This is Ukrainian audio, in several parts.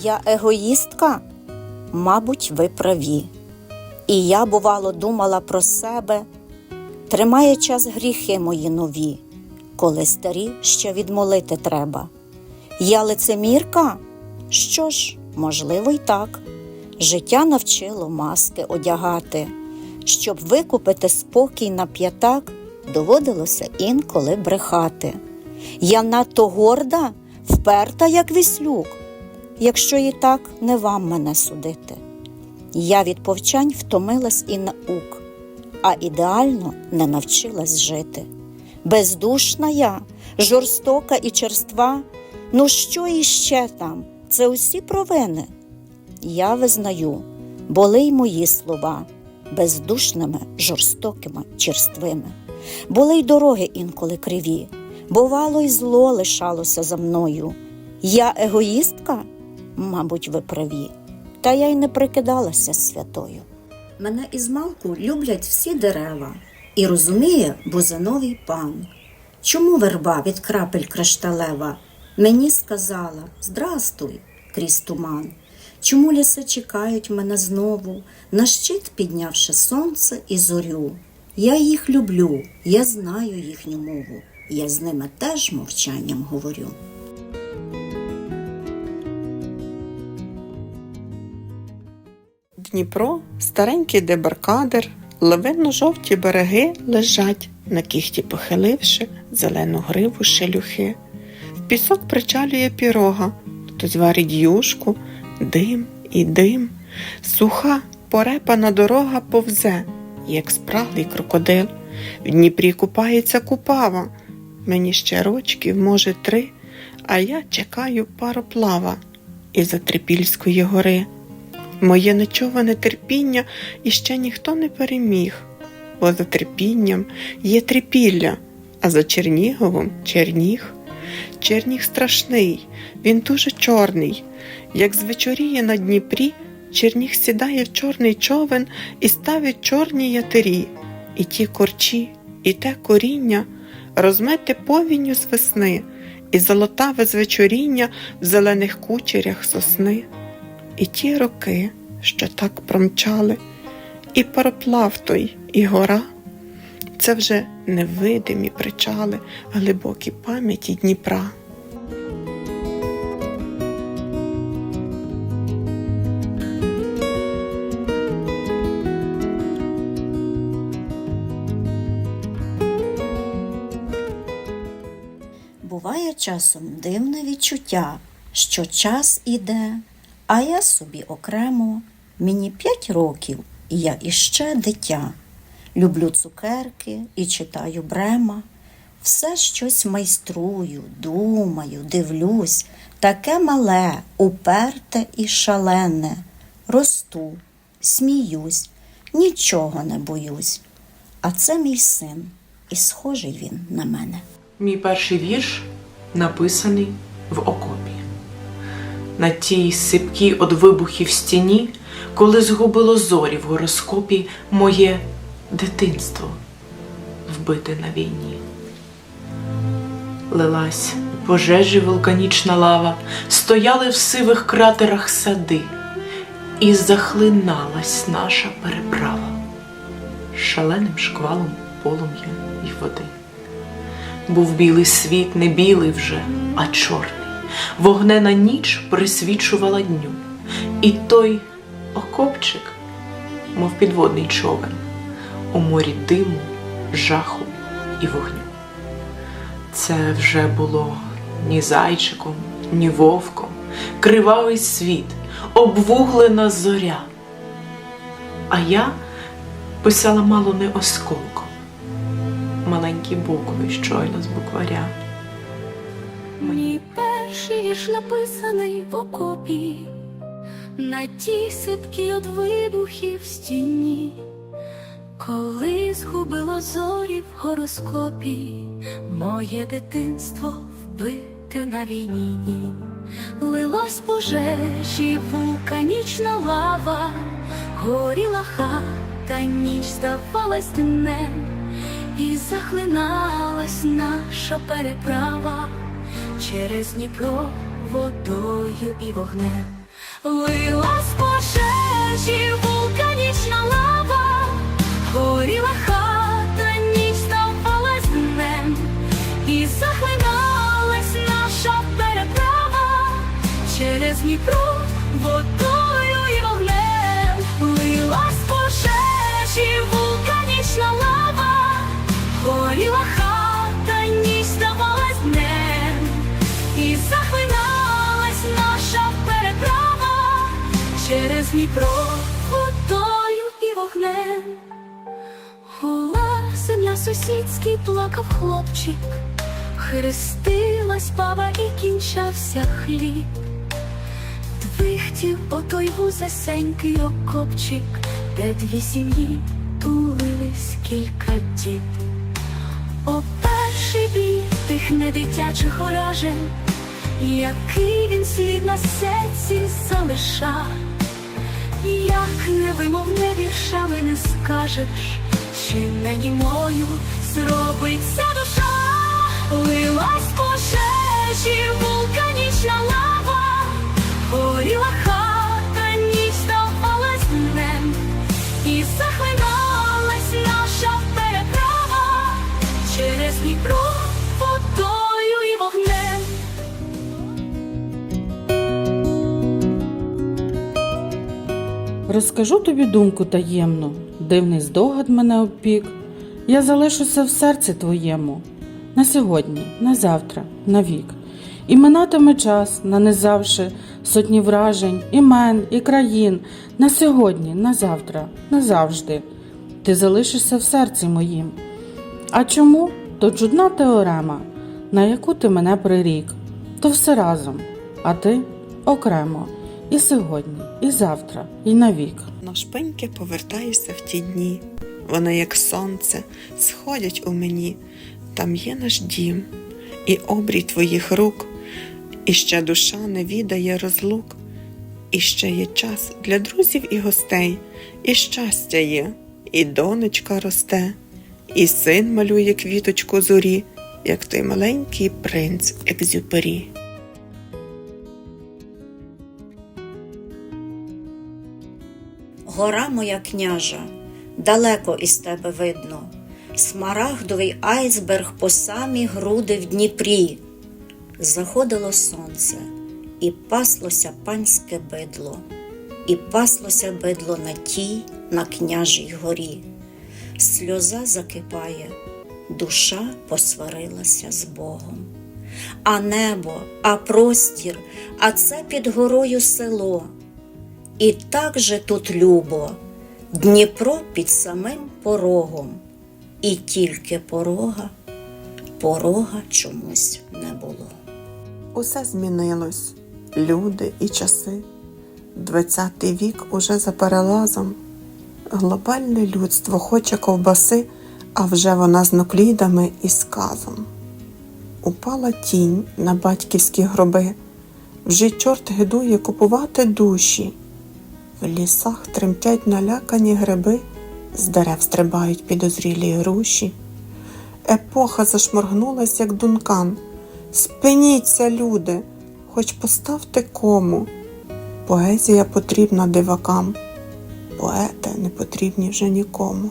Я егоїстка? Мабуть, ви праві. І я, бувало, думала про себе, тримає час гріхи мої нові, коли старі ще відмолити треба. Я лицемірка? Що ж, можливо, й так. Життя навчило маски одягати. Щоб викупити спокій на п'ятак, доводилося інколи брехати. Я надто горда, вперта, як віслюк. Якщо і так, не вам мене судити. Я від повчань втомилась і наук, а ідеально не навчилась жити. Бездушна я, жорстока і черства. Ну що іще там? Це усі провини. Я визнаю, були й мої слова бездушними, жорстокими, черствими. Були й дороги інколи криві, бувало, й зло лишалося за мною. Я егоїстка? Мабуть, ви праві, та я й не прикидалася святою. Мене із малку люблять всі дерева, і розуміє бузиновий пан. Чому верба від крапель кришталева? Мені сказала Здрастуй, крізь туман. Чому ліси чекають мене знову, на щит піднявши сонце і зорю? Я їх люблю, я знаю їхню мову, я з ними теж мовчанням говорю. Дніпро, старенький дебаркадер, лавинно-жовті береги лежать, на кіхті похиливши зелену гриву шелюхи. В пісок причалює пірога, хтось варить юшку, дим і дим. Суха, порепана дорога повзе, як спраглий крокодил. В Дніпрі купається купава. Мені ще рочків, може, три, а я чекаю пароплава із Трипільської гори. Моє нечуване терпіння іще ніхто не переміг, бо за терпінням є трипілля, а за Черніговом черніг. Черніг страшний, він дуже чорний. Як звечоріє на Дніпрі, черніг сідає в чорний човен і ставить чорні ятирі, і ті корчі, і те коріння розмете повінню з весни, і золотаве звечоріння в зелених кучерях сосни. І ті роки, що так промчали, і пароплав той, і гора, це вже невидимі причали глибокі пам'яті Дніпра. Буває часом дивне відчуття, що час іде, а я собі окремо, мені п'ять років, і я іще дитя. Люблю цукерки і читаю брема. Все щось майструю, думаю, дивлюсь, таке мале, уперте і шалене. Росту, сміюсь, нічого не боюсь. А це мій син, і схожий він на мене. Мій перший вірш написаний в окопі. На тій сипкій од вибухів стіні, коли згубило зорі в гороскопі моє дитинство вбите на війні. Лилась пожежі вулканічна лава, стояли в сивих кратерах сади, і захлиналась наша переправа шаленим шквалом полум'я й води. Був білий світ, не білий вже, а чорний. Вогнена ніч присвічувала дню. І той окопчик, мов підводний човен, у морі диму, жаху і вогню. Це вже було ні зайчиком, ні вовком, кривавий світ, обвуглена зоря. А я писала мало не осколком маленькі букви щойно з букваря. Мій перший вірш написаний в окопі, на тій сипкій од вибухів стіні, коли згубило зорі в гороскопі, моє дитинство вбите на війні, лилось пожежі, вулканічна лава, горіла хата, ніч здавалась днем. І захлиналась наша переправа через Дніпро водою і вогнем. лила з пожежі вулканічна лава, горіла хата, ніч ставалась днем, і захлиналась наша переправа. Через Дніпро водою Дніпро водою і вогнем. Гула земля сусідський плакав хлопчик, хрестилась баба і кінчався хліб. Двихтів отой вузесенький окопчик, де дві сім'ї тулились кілька діб. О перший бій тих недитячих уражень, який він слід на серці залишав. Як невимовне віршами не скажеш, чи не німою зробиться душа, лилась пожежі, вулканічна лава, Розкажу тобі думку таємну, дивний здогад мене опік. Я залишуся в серці твоєму на сьогодні, на завтра, на вік. І минатиме час, нанизавши сотні вражень, імен і країн на сьогодні, на завтра, назавжди. Ти залишишся в серці моїм. А чому? То чудна теорема, на яку ти мене прирік, то все разом, а ти окремо. І сьогодні, і завтра, і навік. Навшпиньки повертаюся в ті дні. Вони, як сонце, сходять у мені. Там є наш дім, і обрій твоїх рук, і ще душа не відає розлук, і ще є час для друзів і гостей, і щастя є, і донечка росте, і син малює квіточку зорі, як той маленький принц Екзюпері. Гора моя княжа, далеко із тебе видно, смарагдовий айсберг по самі груди в Дніпрі. Заходило сонце, і паслося панське бидло, і паслося бидло на тій, на княжій горі. Сльоза закипає, душа посварилася з Богом. А небо, а простір, а це під горою село. І так же тут любо, Дніпро під самим порогом, і тільки порога, порога чомусь не було. Усе змінилось, люди і часи. Двадцятий вік уже за перелазом. Глобальне людство хоче ковбаси, а вже вона з нуклідами і сказом. Упала тінь на батьківські гроби, вже чорт гидує купувати душі. В лісах тремтять налякані гриби, з дерев стрибають підозрілі груші. Епоха зашморгнулась, як дункан. Спиніться, люди, хоч поставте кому. Поезія потрібна дивакам, поети не потрібні вже нікому.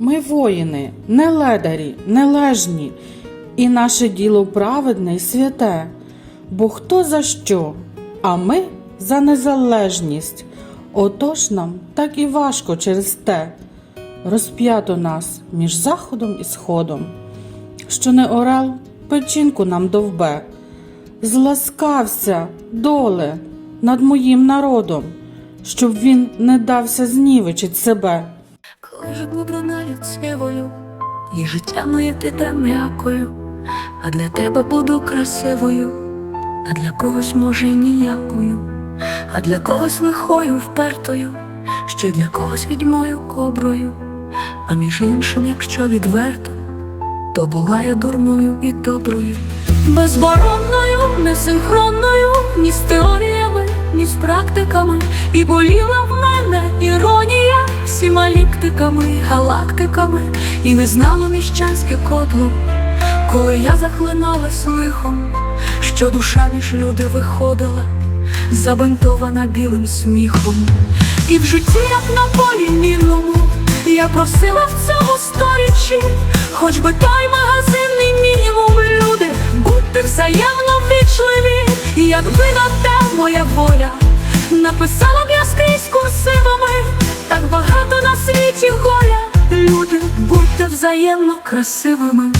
Ми воїни, не ледарі, не лежні, і наше діло праведне й святе, бо хто за що, а ми за незалежність. Отож нам так і важко через те. Розп'ято нас між заходом і сходом, що не орел печінку нам довбе. Зласкався, доле, над моїм народом, щоб він не дався знівечить себе. Коли ж буду і життя моє піде м'якою, а для тебе буду красивою, а для когось може ніякою, а для когось лихою впертою, ще для когось відьмою коброю, а між іншим, якщо відверто, то буває дурною і доброю, безборонною, несинхронною, ні з теоріями, ні з практиками, і боліла в мене іронія всіма ліктиками, галактиками, і не знала міщанське кодло, коли я захлиналась лихом, що душа між люди виходила, забинтована білим сміхом. І в житті, як на полі мінному, я просила в цьому сторічі, хоч би той магазинний мінімум люди, будьте взаємно ввічливі, якби на те моя воля, написала б я скрізь курсивами, так багато на світі горя, люди, будьте взаємно красивими.